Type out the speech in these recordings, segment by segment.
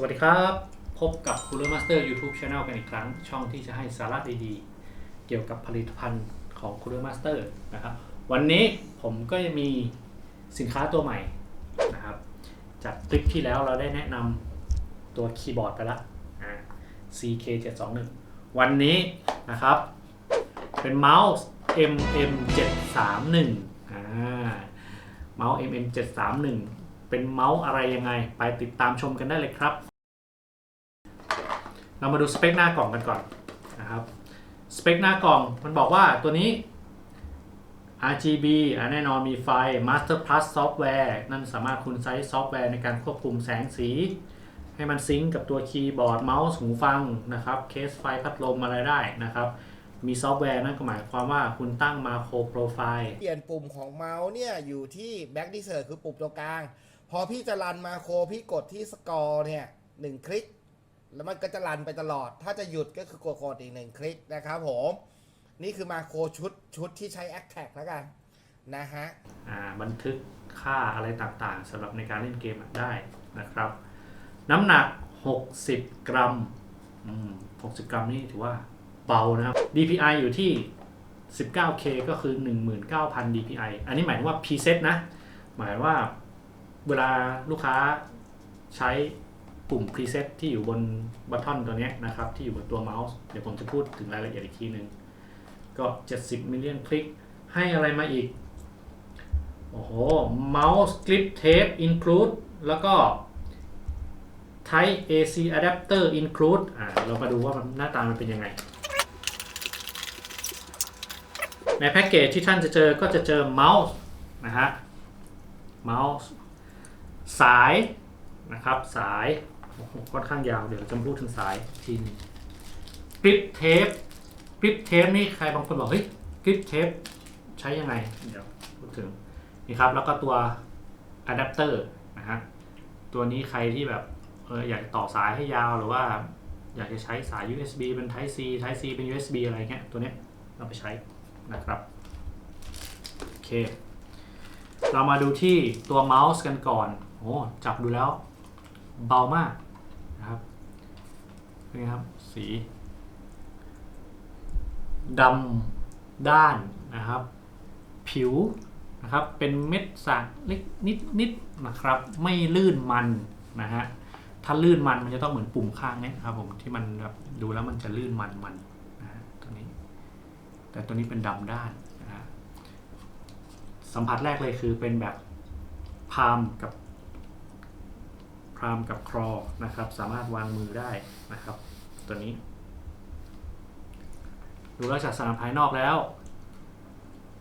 สวัสดีครับ พบกับ Cooler Master YouTube Channel กันอีกครั้ง ช่องที่จะให้สาระดีๆ เกี่ยวกับผลิตภัณฑ์ของ Cooler Master นะครับ วันนี้ผมก็จะมีสินค้าตัวใหม่นะครับ จากคลิปที่แล้วเราได้แนะนำตัวคีย์บอร์ดไปแล้ว CK721 วันนี้นะครับ เป็นเมาส์ MM731 อ่าเมาส์ MM731 เป็นเมาส์อะไรยังไง ไปติดตามชมกันได้เลยครับ เรามาดูสเปคหน้ากล่องกันก่อนนะครับสเปคหน้ากล่องมันบอกว่าตัวนี้ RGB อะแน่นอนมีไฟ Master Plus Software นั่นสามารถคุณใช้ซอฟต์แวร์ในการควบคุมแสงสี ให้มันซิงก์กับตัวคีย์บอร์ดเมาส์หูฟังนะครับเคสไฟพัดลมอะไรได้นะครับมีซอฟต์แวร์นั่นก็หมายความว่าคุณตั้งมาโครโปรไฟล์ เปลี่ยนปุ่มของเมาส์เนี่ย อยู่ที่ Back d i s e r คือปุ่มตรงกลาง พอพี่จะรันมาโคพี่กดที่สกอร์เนี่ยหนึ่งคลิก แล้วมันก็จะรันไปตลอด ถ้าจะหยุดก็คือกดกดอีกหนึ่งคลิกนะครับผม นี่คือมาโคชุดชุดที่ใช้ a c t a g แล้วกันนะฮะอ่าบันทึกค่าอะไรต่างๆสำหรับในการเล่นเกมได้นะครับ น้ำหนัก 60 กรัมอืม60 กรัมนี่ถือว่าเบานะครับ DPI อยู่ที่ 19K ก็คือ 19,000 DPI อันนี้หมายถึงว่า preset นะ หมายว่า เวลาลูกค้าใช้ปุ่ม preset ที่อยู่บนบัตทอนตัวนี้นะครับ ที่อยู่บนตัวเมาส์ เดี๋ยวผมจะพูดถึงรายละเอียดอีกทีหนึ่งก็ 70มิลเลียนคลิก ให้อะไรมาอีก โอ้โห mouse clip tape include แล้วก็ Type AC adapter include อ่าเรามาดูว่ามันหน้าตามันเป็นยังไง ในแพ็กเกจที่ท่านจะเจอก็จะเจอเมาส์นะฮะเมา สายนะครับสายค่อนข้างยาวเดี๋ยวจะพูดถึงสายทีนึงกริปเทปกริปเทปนี่ใครบางคนบอกเฮ้ยกริปเทปใช้ยังไงเดี๋ยวพูดถึงนี่ครับแล้วก็ตัวอะแดปเตอร์นะฮะตัวนี้ใครที่แบบเอออยากต่อสายให้ยาวหรือว่า อยากจะใช้สาย USB เป็น Type C Type C เป็น USB อะไรเงี้ยตัวเนี้ยเราไปใช้นะครับโอเคเรามาดูที่ตัวเมาส์กันก่อน โอ้จับดูแล้ว เบามากนะครับนี่ครับ สีดำด้านนะครับ ผิวนะครับ เป็นเม็ดสากเล็กนิดนิดนะครับ ไม่ลื่นมันนะฮะถ้าลื่นมันมันจะต้องเหมือนปุ่มข้างเนี้ยครับผมที่มันแบบดูแล้วมันจะลื่นมันมันนะฮะตัวนี้ แต่ตัวนี้เป็นดำด้านนะฮะสัมผัสแรกเลยคือเป็นแบบพามกับ พรามกับครอนะครับ สามารถวางมือได้นะครับ ตัวนี้ ดูแล้วจากสนามภายนอกแล้ว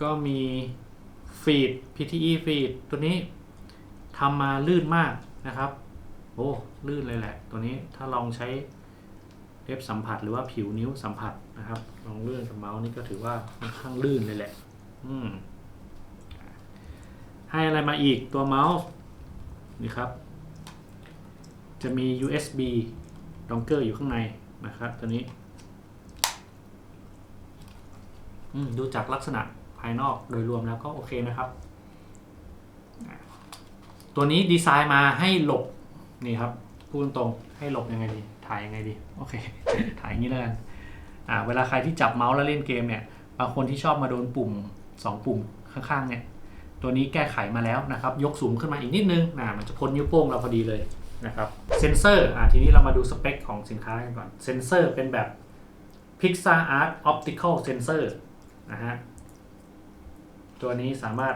ก็มีฟีด PTE ฟีดตัวนี้ทำมาลื่นมากนะครับ โอ้ลื่นเลยแหละ ตัวนี้ถ้าลองใช้เล็บสัมผัสหรือว่าผิวนิ้วสัมผัสนะครับ ลองเลื่อนกับเมาส์นี่ก็ถือว่าค่อนข้างลื่นเลยแหละ อืมให้อะไรมาอีกตัวเมาส์นี่ครับ จะมี USB ดองเกอร์อยู่ข้างในนะครับตัวนี้ดูจากลักษณะภายนอกโดยรวมแล้วก็โอเคนะครับ ตัวนี้ดีไซน์มาให้หลบนี่ครับพูดตรงๆให้หลบยังไงดี ถ่ายยังไงดี โอเค ถ่ายอย่างนี้แล้วกันอ่าเวลาใครที่จับเมาส์แล้วเล่นเกมเนี่ยบางคนที่ชอบมาโดนปุ่ม 2 ปุ่มข้างๆเนี่ยตัวนี้แก้ไขมาแล้วนะครับ ยกสูงขึ้นมาอีกนิดนึงนะมันจะพ้นนิ้วโป้งเราพอดีเลยนะครับ เซนเซอร์อ่าทีนี้เรามาดูสเปคของสินค้ากันก่อนเซนเซอร์เป็นแบบ PixArt Optical Sensor นะฮะ ตัวนี้สามารถ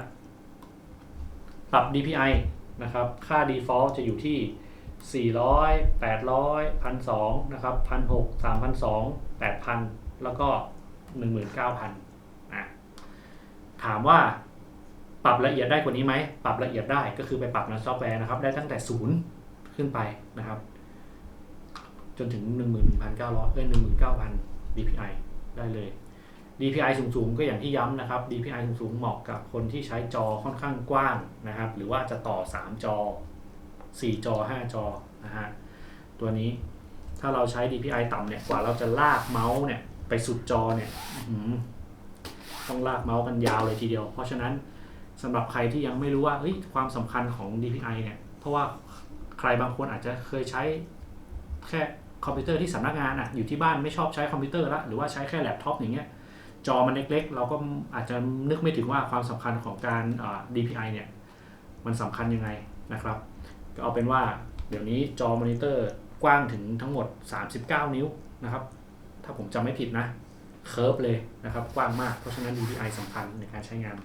ปรับ DPI นะครับ ค่า default จะอยู่ที่ 400 800 1,200นะครับ1,600 3,200 8,000 แล้วก็ 19,000นะถามว่าปรับละเอียดได้กว่านี้ไหม ปรับละเอียดได้ก็คือไปปรับในซอฟต์แวร์นะครับ ได้ตั้งแต่ 0 ขึ้นไปนะครับ จนถึง 11,900เอ้ย19,000 DPI ได้เลย DPI สูงๆ ก็อย่างที่ย้ำนะครับ DPI สูงๆ เหมาะกับคนที่ใช้จอค่อนข้างกว้างนะครับ หรือว่าจะต่อ 3 จอ 4 จอ 5 จอนะฮะ ตัวนี้ถ้าเราใช้ DPI ต่ำเนี่ย กว่าเราจะลากเมาส์เนี่ย ไปสุดจอเนี่ยต้องลากเมาส์กันยาวเลยทีเดียว เพราะฉะนั้นสำหรับใครที่ยังไม่รู้ว่าความสำคัญของ DPI เนี่ย เพราะว่า ใครบางคนอาจจะเคยใช้แค่คอมพิวเตอร์ที่สำนักงานอะอยู่ที่บ้านไม่ชอบใช้คอมพิวเตอร์ละหรือว่าใช้แค่แล็ปท็อปอย่างเงี้ยจอมันเล็กๆ เราก็อาจจะนึกไม่ถึงว่าความสำคัญของการ DPI เนี่ยมันสำคัญยังไงนะครับ ก็เอาเป็นว่าเดี๋ยวนี้จอมอนิเตอร์กว้างถึงทั้งหมด 39 นิ้วนะครับ ถ้าผมจำไม่ผิดนะเคิร์ฟเลยนะครับ กว้างมากเพราะฉะนั้น DPI สำคัญในการใช้งาน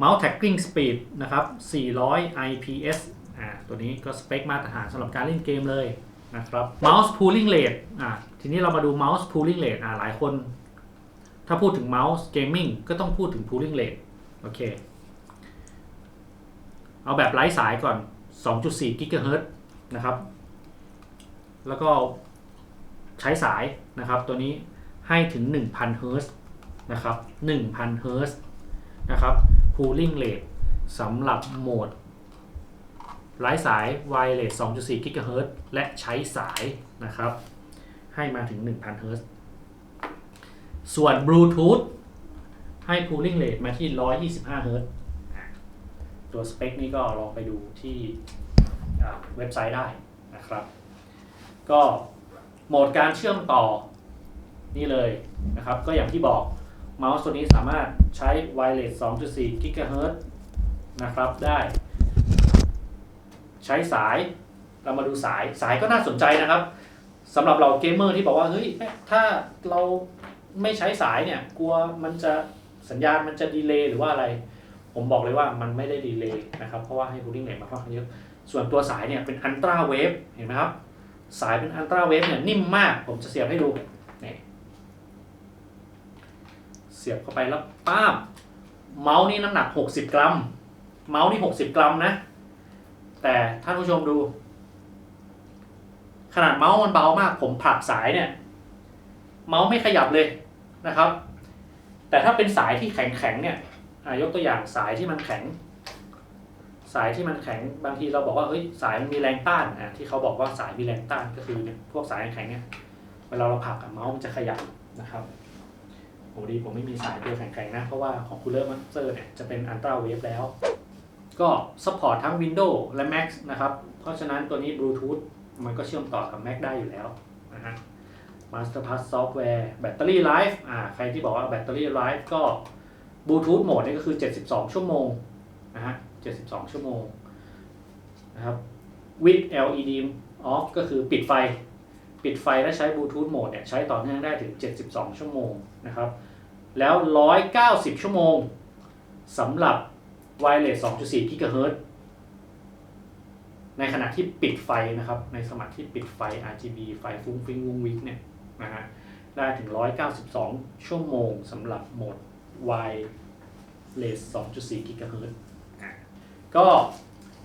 Mouse Tracking Speed นะครับ 400 IPS อ่าตัวนี้ก็สเปคมาตรฐานสำหรับการเล่นเกมเลยนะครับ Mouse Pooling Rate อ่าทีนี้เรามาดู Mouse Pooling Rate อ่าหลายคน ถ้าพูดถึง Mouse Gaming ก็ต้องพูดถึง Pooling Rate โอเค เอาแบบไร้สายก่อน 2.4กิกะเฮิรตซ์นะครับ แล้วก็ใช้สายนะครับ ตัวนี้ให้ถึง 1,000เฮิร์นะครับ 1,000เฮิร์นะครับ Pooling Rate สำหรับโหมด ไร้สาย Wireless 2.4กิกะเฮิรตซ์และใช้สายนะครับ ให้มาถึง 1,000เฮิรตซ์ส่วน Bluetooth ให้ Pooling Rate มาที่ 125เฮิรตซ์ตัวสเปคนี้ก็ลองไปดูที่เว็บไซต์ได้นะครับ ก็โหมดการเชื่อมต่อนี่เลยนะครับ ก็อย่างที่บอกเมาส์ตัวนี้สามารถใช้ Wireless 2.4 GHz นะครับได้ ใช้สายเรามาดูสายสายก็น่าสนใจนะครับสำหรับเราเกมเมอร์ที่บอกว่าเฮ้ยถ้าเราไม่ใช้สายเนี่ยกลัวมันจะสัญญาณมันจะดีเลย์หรือว่าอะไร ผมบอกเลยว่ามันไม่ได้ดีเลย์นะครับเพราะว่าให้ cooling rate มาค่อนข้างเยอะส่วนตัวสายเนี่ยเป็นอันตราเวฟเห็นไหมครับ สายเป็นอันตราเวฟเนี่ยนิ่มมากผมจะเสียบให้ดูนี่เสียบเข้าไปแล้วป้าบเมาส์นี่น้ำหนัก 60 กรัม เมาส์นี่ 60 กรัมนะ แต่ท่านผู้ชมดู ขนาดเมาส์มันเบามาก ผมผลักสายเนี่ย เมาส์ไม่ขยับเลยนะครับ แต่ถ้าเป็นสายที่แข็งๆเนี่ยยกตัวอย่างสายที่มันแข็ง สายที่มันแข็งบางทีเราบอกว่าเฮ้ยสายมันมีแรงต้านอะที่เขาบอกว่าสายมีแรงต้านก็คือพวกสายแข็งเนี่ยเวลาเราผลักเมาส์มันจะขยับนะครับโหดีผมไม่มีสายตัวแข็งๆนะ เพราะว่าของ Cooler Master เนี่ยจะเป็น Ultra Wave แล้ว ก็ support ทั้ง Windows และ Mac นะครับ เพราะฉะนั้นตัวนี้ Bluetooth มันก็เชื่อมต่อกับ Mac ได้อยู่แล้วนะฮะ Masterpass Software Battery Life อ่าใครที่บอกว่า Battery Life ก็บลูทูธโหมดนี่ก็คือ 72 ชั่วโมงนะฮะ 72 ชั่วโมงนะครับ with LED off ก็คือปิดไฟ ปิดไฟและใช้บลูทูธโหมดเนี่ยใช้ต่อเนื่องได้ถึง 72 ชั่วโมงนะครับ แล้ว 190 ชั่วโมงสำหรับ wireless 2.4 GHz ในขณะที่ปิดไฟนะครับ ในสมัยที่ปิดไฟ RGB ไฟฟุ้งฟิ้งวุ้งวิ้งเนี่ยนะฮะได้ถึง 192 ชั่วโมงสำหรับโหมด wireless 2.4 GHz อะก็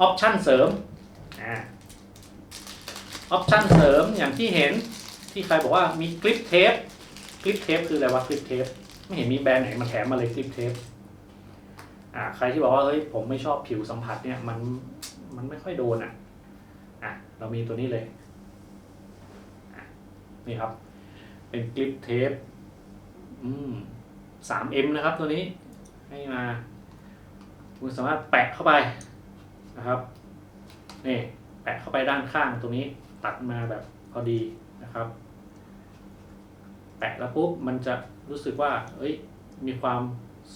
ออปชันเสริมอ่าออปชันเสริมอย่างที่เห็นที่ใครบอกว่ามีคลิปเทปคลิปเทปคืออะไรวะคลิปเทปไม่เห็นมีแบรนด์ไหนมาแถมมาเลยคลิปเทป อ่าใครที่บอกว่าเฮ้ยผมไม่ชอบผิวสัมผัสเนี่ยมันมันไม่ค่อยโดนอะอะเรามีตัวนี้เลยนี่ครับ เป็นคลิปเทปอืม 3M นะครับตัวนี้ให้มา คุณสามารถแปะเข้าไปนะครับนี่แปะเข้าไปด้านข้างตรงนี้ตัดมาแบบพอดีนะครับ แปะแล้วปุ๊บมันจะรู้สึกว่า เอ้ย มีความ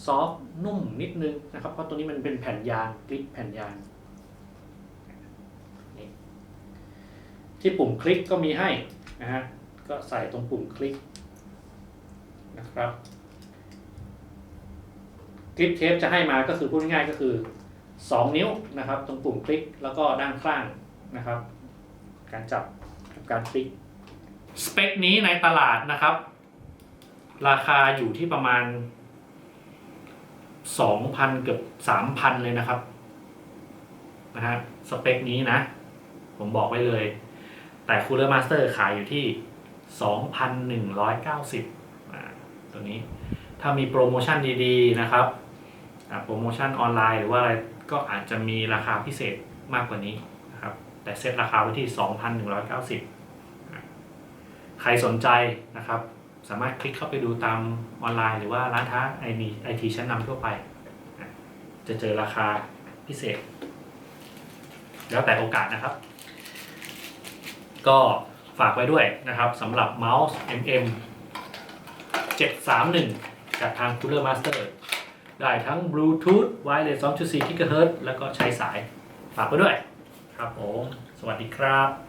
ซอฟนุ่มนิดนึงนะครับ เพราะตัวนี้มันเป็นแผ่นยางคลิปแผ่นยางนี่ที่ปุ่มคลิกก็มีให้นะฮะก็ใส่ตรงปุ่มคลิกนะครับคลิปเทปจะให้มาก็คือพูดง่ายๆก็คือ 2 นิ้วนะครับ ตรงปุ่มคลิกแล้วก็ด้านข้างนะครับ การจับกับการคลิกสเปคนี้ในตลาดนะครับ ราคาอยู่ที่ประมาณ 2,000เกือบ3,000เลยนะครับนะฮะสเปคนี้นะ ผมบอกไว้เลย แต่ Cooler Master ขายอยู่ที่ 2,190ตัวนี้ ถ้ามีโปรโมชั่นดีๆนะครับโปรโมชั่นออนไลน์หรือว่าอะไรก็อาจจะมีราคาพิเศษมากกว่านี้นะครับ แต่เซ็ตราคาไว้ที่ 2,190 ใครสนใจนะครับ สามารถคลิกเข้าไปดูตามออนไลน์หรือว่าร้านค้าไอมีไอทีชั้นนำทั่วไป จะเจอราคาพิเศษ แล้วแต่โอกาสนะครับ ก็ฝากไว้ด้วยนะครับสำหรับเมาส์ MM 731 จากทาง Cooler Master ได้ทั้ง Bluetooth Wireless 2.4 GHz แล้วก็ใช้สาย ฝากไว้ด้วย ครับผม สวัสดีครับ